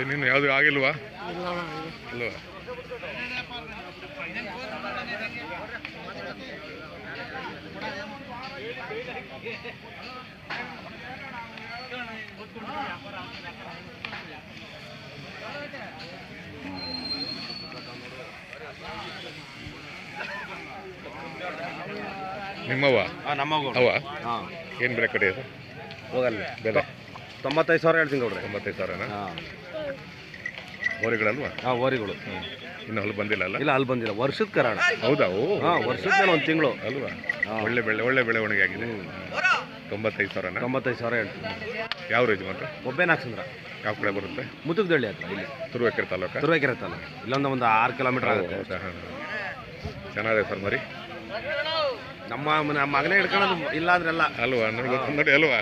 ಏನಿನ್ನು ಯಾವುದು ಆಗಿಲ್ವಾ? ಅಲ್ವಾ? ನಿಮ್ಮವ ನಮ್ಮವ ಅವ ಏನು ಬೆಲೆ ಕಡೆಯೋದು ಹೋಗಲ್ಲ. ಬೆಲೆ? ತೊಂಬತ್ತೈದು ಸಾವಿರ ಹೇಳ್ತೀನಿ ನೋಡ್ರಿ ತೊಂಬತ್ತೈದು ಸಾವಿರನ? ಹಾಂ. ಹೋರಿಗಳಲ್ವಾ ಹಾಂ ಓರಿಗಳು. ಇನ್ನು ಅಲ್ಲಿ ಬಂದಿಲ್ಲ ಅಲ್ಲ? ಇಲ್ಲ ಅಲ್ಲಿ ಬಂದಿಲ್ಲ. ವರ್ಷದ ಕರಾಣ. ಹೌದಾ? ಓ. ಹಾಂ ವರ್ಷದ ಮೇಲೆ ಒಂದು ತಿಂಗಳು. ಅಲ್ವಾ. ಒಳ್ಳೆ ಬೆಳೆ ಒಳ್ಳೆ ಬೆಳವಣಿಗೆ ಆಗಿದೆ. ತೊಂಬತ್ತೈದು ಸಾವಿರನಾ? ತೊಂಬತ್ತೈದು ಸಾವಿರ ಹೇಳ್ತೀನಿ. ಯಾವ ರೇಜ್ ಮಾತ್ರ? ಒಬ್ಬೇ ನಾಲ್ಕು ಯಾವ ಕಡೆ ಬರುತ್ತೆ? ಮುತ್ತುಗದಳ್ಳಿ ಹತ್ರ ಇಲ್ಲಿ. ತುರುವೇಕೆರೆ ತಾಲೂಕ? ತುರುವೇಕೆರೆ ತಾಲೂಕು. ಇಲ್ಲೊಂದು ಒಂದು ಆರು ಕಿಲೋಮೀಟರ್ ಆಗುತ್ತೆ. ಚೆನ್ನಾಗಿದೆ ಸರ್ ಮರಿ? ನಮ್ಮ ನಮ್ಮ ಮಗನೇ ಹಿಡ್ಕೊಳ್ಳೋದು ಇಲ್ಲ ಅಲ್ಲ ಅಲ್ವಾ? ನೋಡಿ ಅಲ್ವಾ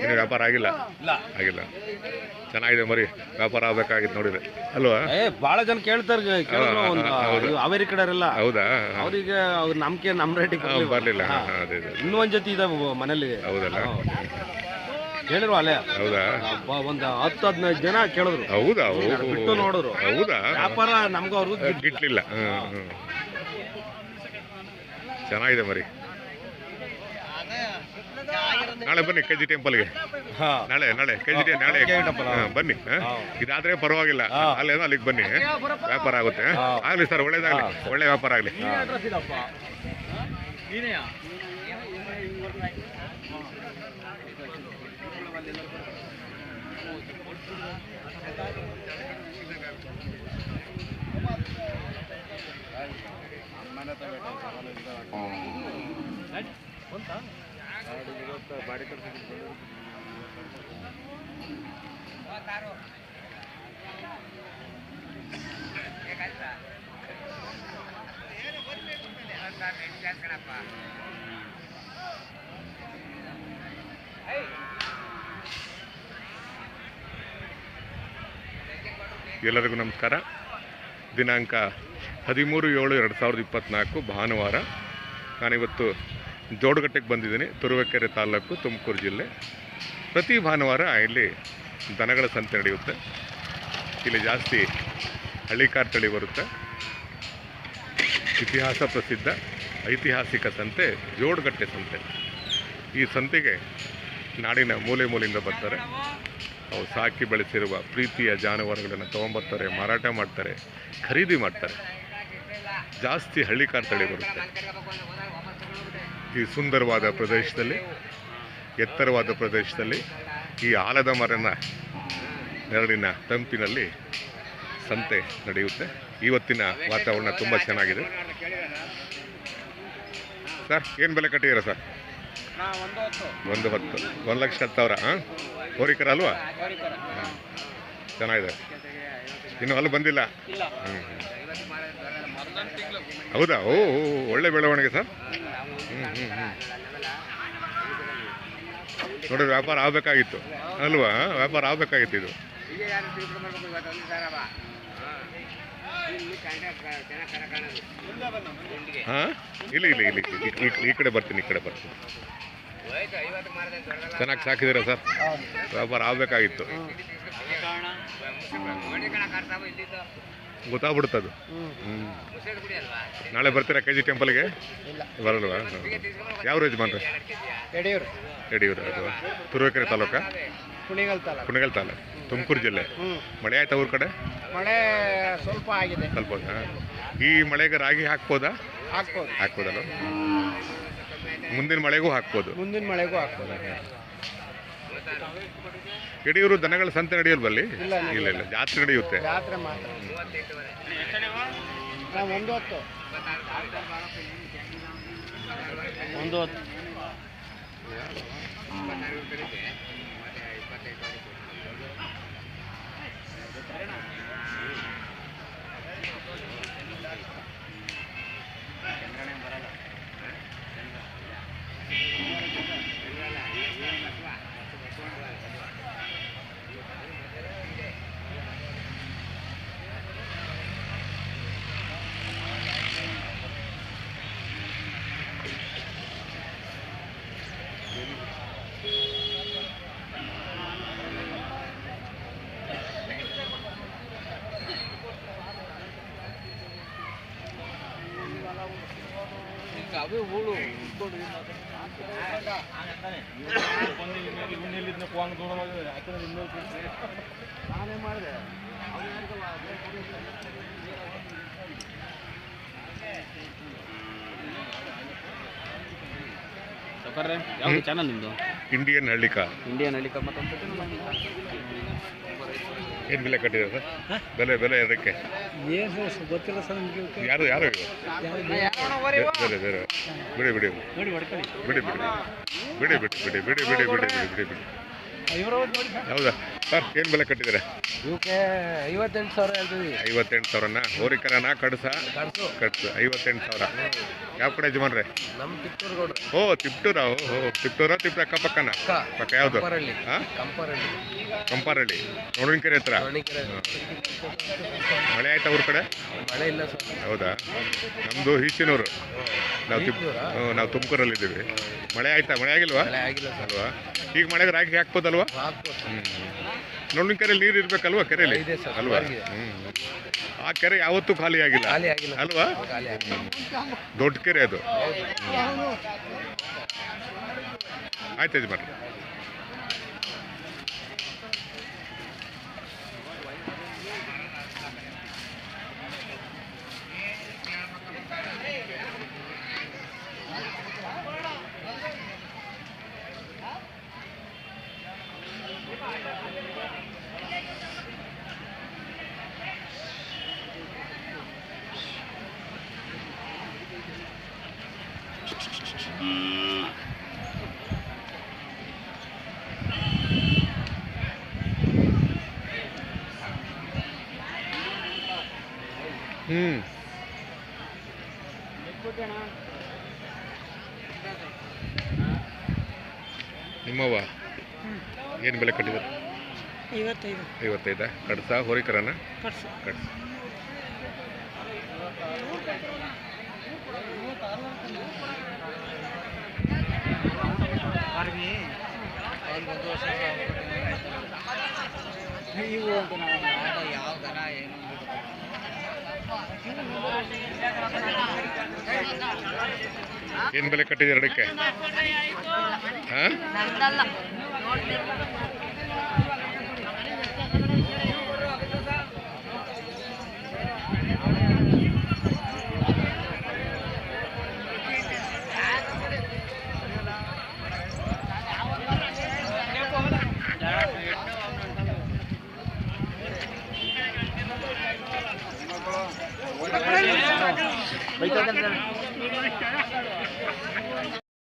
ಇನ್ನು ವ್ಯಾಪಾರ ಆಗಿಲ್ಲ. ಆಗಿಲ್ಲ. ಚೆನ್ನಾಗಿದೆ ಮರಿ. ವ್ಯಾಪಾರ ಆಗ್ಬೇಕಾಗಿತ್ತು ನೋಡಿದ್ರೆ. ಅಲ್ವಾ? ಏ ಭಾಳ ಜನ ಕೇಳ್ತಾರೆ ಒಂದು ಹಾ, ಹೌದು. ಇದು ಅವ್ರಿಗೆ ಅವ್ರ ನಂಬಿಕೆ ನಮ್ಮ ರೇಟಿಗೆ ಬರಲಿಲ್ಲ. ಹಾಂ ಅದೇ ಇನ್ನೂ ಒಂದು ಜೊತೆ ಇದಾವೆ ಮನೇಲಿ ಹೌದಲ್ಲ? ಕೇಳಿರು ಅಲೆ ಹೌದಾ? ಅಪ್ಪ ಒಂದು ಹತ್ತು ಹದಿನೈದು ಜನ ಕೇಳಿದ್ರು. ಹೌದಾ. ಬಿಟ್ಟು ನೋಡಿದ್ರು. ಹೌದಾ? ವ್ಯಾಪಾರ ನಮ್ಗೆ ಅವ್ರಿಗೂ ಗಿಟ್ಲಿಲ್ಲ. ಚೆನ್ನಾಗಿದೆ ಮರಿ. ನಾಳೆ ಬನ್ನಿ ಕೆ ಜಿ ಟೆಂಪಲ್ಗೆ ನಾಳೆ ನಾಳೆ ಕೆ ಜಿ ನಾಳೆ. ಬನ್ನಿ? ಇದಾದ್ರೆ ಪರವಾಗಿಲ್ಲ. ಅಲ್ಲೇನೋ ಅಲ್ಲಿಗೆ ಬನ್ನಿ. ವ್ಯಾಪಾರ ಆಗುತ್ತೆ? ಆಗ್ಲಿ ಸರ್ ಒಳ್ಳೇದಾಗ್ಲಿ. ಒಳ್ಳೆ ವ್ಯಾಪಾರ ಆಗ್ಲಿ. ಎಲ್ಲರಿಗೂ ನಮಸ್ಕಾರ. ದಿನಾಂಕ ಹದಿಮೂರು ಏಳು ಎರಡು ಸಾವಿರದ ಇಪ್ಪತ್ತ್ನಾಲ್ಕು ಭಾನುವಾರ. ನಾನಿವತ್ತು ಜೋಡಗಟ್ಟೆಗೆ ಬಂದಿದ್ದೀನಿ. ತುರುವೇಕೆರೆ ತಾಲೂಕು ತುಮಕೂರು ಜಿಲ್ಲೆ. ಪ್ರತಿ ಭಾನುವಾರ ಇಲ್ಲಿ ದನಗಳ ಸಂತೆ ನಡೆಯುತ್ತೆ. ಇಲ್ಲಿ ಜಾಸ್ತಿ ಹಳ್ಳಿಕಾರ್ ತಳಿ ಬರುತ್ತೆ. ಇತಿಹಾಸ ಪ್ರಸಿದ್ಧ ಐತಿಹಾಸಿಕ ಸಂತೆ, ಜೋಡಗಟ್ಟೆ ಸಂತೆ. ಈ ಸಂತೆಗೆ ನಾಡಿನ ಮೂಲೆ ಮೂಲೆಯಿಂದ ಬರ್ತಾರೆ. ಅವು ಸಾಕಿ ಬೆಳೆಸಿರುವ ಪ್ರೀತಿಯ ಜಾನುವಾರುಗಳನ್ನು ತೊಗೊಂಬರ್ತಾರೆ, ಮಾರಾಟ ಮಾಡ್ತಾರೆ, ಖರೀದಿ ಮಾಡ್ತಾರೆ. ಜಾಸ್ತಿ ಹಳ್ಳಿಕಾರ್ ತಳಿ ಬರುತ್ತೆ. ಈ ಸುಂದರವಾದ ಪ್ರದೇಶದಲ್ಲಿ, ಎತ್ತರವಾದ ಪ್ರದೇಶದಲ್ಲಿ ಈ ಆಲದ ಮರನ ನೆರಳಿನ ತಂಪಿನಲ್ಲಿ ಸಂತೆ ನಡೆಯುತ್ತೆ. ಇವತ್ತಿನ ವಾತಾವರಣ ತುಂಬ ಚೆನ್ನಾಗಿದೆ. ಸರ್, ಏನು ಬೆಲೆ ಕಟ್ಟಿದ್ದೀರಾ ಸರ್? ಒಂದು ಹತ್ತು. ಒಂದು ಲಕ್ಷ ಹತ್ತು ಸಾವಿರ ಹಾಂ ಹೋರಿಕರ ಅಲ್ವಾ. ಚೆನ್ನಾಗಿದೆ. ಇನ್ನು ಅಲ್ಲಿ ಬಂದಿಲ್ಲ? ಹ್ಞೂ ಹೌದಾ? ಓ, ಒಳ್ಳೆ ಬೆಳವಣಿಗೆ ಸರ್. ನೋಡಿ ವ್ಯಾಪಾರ ಆಗಬೇಕಾಗಿತ್ತು. ಅಲ್ವಾ? ವ್ಯಾಪಾರ ಆಗಬೇಕಾಗಿತ್ತು ಇದು. ಹಾಂ? ಇಲ್ಲ ಇಲ್ಲ ಇಲ್ಲ. ಈ- ಕಡೆ ಬರ್ತೀನಿ, ಈ ಕಡೆ ಬರ್ತೀನಿ. ಚೆನ್ನಾಗಿ ಸಾಕಿದ್ದೀರಾ ಸರ್? ವ್ಯಾಪಾರ ಆಗಬೇಕಾಗಿತ್ತು. ಗೊತ್ತಾಗ್ಬಿಡುತ್ತದು ಅದು ನಾಳೆ ಬರ್ತೀರಾ ಕೆ ಜಿ ಟೆಂಪಲ್ಗೆ? ಬರಲ್ವಾ. ಯಾವ ಯಜಮಾನ್ರಿ? ಯಡಿಯೂರು. ಯಡಿಯೂರು ಅಥವಾ ತುರುವೇಕೆರೆ ತಾಲೂಕಾ? ಕುಣಿಗಲ್ ತಾಲೂಕು. ಕುಣಿಗಲ್ ತಾಲೂಕು. ತುಮಕೂರು ಜಿಲ್ಲೆ. ಮಳೆ ಆಯ್ತಾ ಊರ ಕಡೆ? ಮಳೆ ಸ್ವಲ್ಪ ಆಗಿದೆ. ಸ್ವಲ್ಪ ಈ ಮಳೆಗೆ ರಾಗಿ ಹಾಕ್ಬೋದಾ? ಹಾಕ್ಬೋದು. ಹಾಕ್ಬೋದಲ್ಲ ಮುಂದಿನ ಮಳೆಗೂ ಹಾಕ್ಬೋದು. ಮುಂದಿನ ಮಳೆಗೂ ಹಾಕ್ಬೋದು. ಯಡಿಯೂರು ದನಗಳ ಸಂತೆ ನಡೆಯಲ್ವಲ್ಲಿ? ಇಲ್ಲ, ಇಲ್ಲ ಇಲ್ಲ ಜಾತ್ರೆ ನಡೆಯುತ್ತೆ. ಜಾತ್ರೆ ಒಂದು ಹೊತ್ತು ಒಂದು ಹೊತ್ತು ಯಾವುದು ಚಾನಲ್ ನಿಮ್ಮದು ಇಂಡಿಯನ್ ಹಳ್ಳಿಕ. ಇಂಡಿಯನ್ ಹಳ್ಳಿಕ ಮತ್ತೊಂದು ಏನು ಬೆಲೆ ಕಟ್ಟಿದೆ ಸರ್? ಬೆಲೆ ಬೆಲೆ ಅದಕ್ಕೆ ಏನು ಗೊತ್ತಿಲ್ಲ ಸರ್ ನಿಮಗೆ ಯಾರು ಯಾರು ಬೇರೆ? ಬೇರೆ ಬಿಡಿ ಬಿಡಿ. ಬಿಡಿ ಬಿಡಿ. ಬಿಡಿ ಬಿಡಿ ಬಿಡಿ ಬಿಡಿ ಬಿಡಿ ಬಿಡಿ ಬಿಡಿ ಬಿಡಿ. ಬಿಡಿ ಹೌದಾ? ಸರ್ ಏನು ಬೆಲೆ ಕಟ್ಟಿದ್ದೀರಾ? ಇವಕ್ಕೆ ಐವತ್ತೆಂಟು ಸಾವಿರ ಹೇಳ್ತೀವಿ. ಸಾವಿರನ? ಹೋರಿಕರನ ಕಡಸ? ಕಡ್ಸು. ಕಟ್ಸು ಐವತ್ತೆಂಟು ಸಾವಿರ. ಯಾವ ಕಡೆ ಯಜಮಾನ್ರೆ? ನಮ್ಮ ಗೌಡ್ರು. ಓ ತಿಪ್ಟೂರ? ಓ ಓ ತಿಪ್ಟೂರ ತಿಪ್ಟ ಅಕ್ಕಪಕ್ಕನ? ಅಕ್ಕ ಪಕ್ಕ ಯಾವುದು? ಕಂಪಾರಳ್ಳಿ. ಕಂಪಾರಳ್ಳಿ. ಕಂಪಾರಳ್ಳಿ. ಹತ್ರ? ಮಳೆ ಆಯ್ತಾ ಅವ್ರ ಕಡೆ? ಮಳೆ ಇಲ್ಲ ಸರ್. ಹೌದಾ? ನಮ್ಮದು ಈಚಿನೂರು. ನಾವು ತಿಪ್ ನಾವು ತುಮಕೂರಲ್ಲಿದ್ದೀವಿ. ಮಳೆ ಆಯ್ತಾ? ಮಳೆ ಆಗಿಲ್ವಾ? ಮಳೆ ಆಗಿಲ್ಲ ಸರ್. ಅಲ್ವಾ? ಈಗ ಮಳೆಗೆ ರಾಗಿ ಹಾಕ್ಬೋದಲ್ವಾ? ಹಾಕ್ಬೋದು. ಹ್ಞೂ ನೋಡಿನ ಕೆರೆ ನೀರು ಇರ್ಬೇಕಲ್ವಾ ಕೆರೆಯಲ್ಲಿ ಇದೆ ಸರ್, ಅಲ್ವಾ? ಹ್ಮ್. ಹ್ಞೂ ಆ ಕೆರೆ ಯಾವತ್ತೂ ಖಾಲಿ ಆಗಿಲ್ಲ? ಖಾಲಿ ಆಗಿಲ್ಲ. ಅಲ್ವಾ? ಖಾಲಿ ದೊಡ್ಡ ಕೆರೆ ಅದು. ಆಯ್ತು ಯಜಮಾನ್ರಿ. ಹ್ಞೂ ನಿಮ್ಮವ್ವ? ಏನು ಬೆಲೆ ಕಟ್ಟಿದ್ದಾರೆ? ಐವತ್ತೈದು. ಐವತ್ತೈದಾ? ಕಡ್ಸ ಹೋರಿಕರನ? ಕಟ್ಸು. ಕಡ್ಸ ಇವು ಅಂತ ನಾವು ಯಾವ ದನ ಏನು ಏನು ಬೆಲೆ ಕಟ್ಟಿದೆ ಎರಡಕ್ಕೆ ಹಾಂ?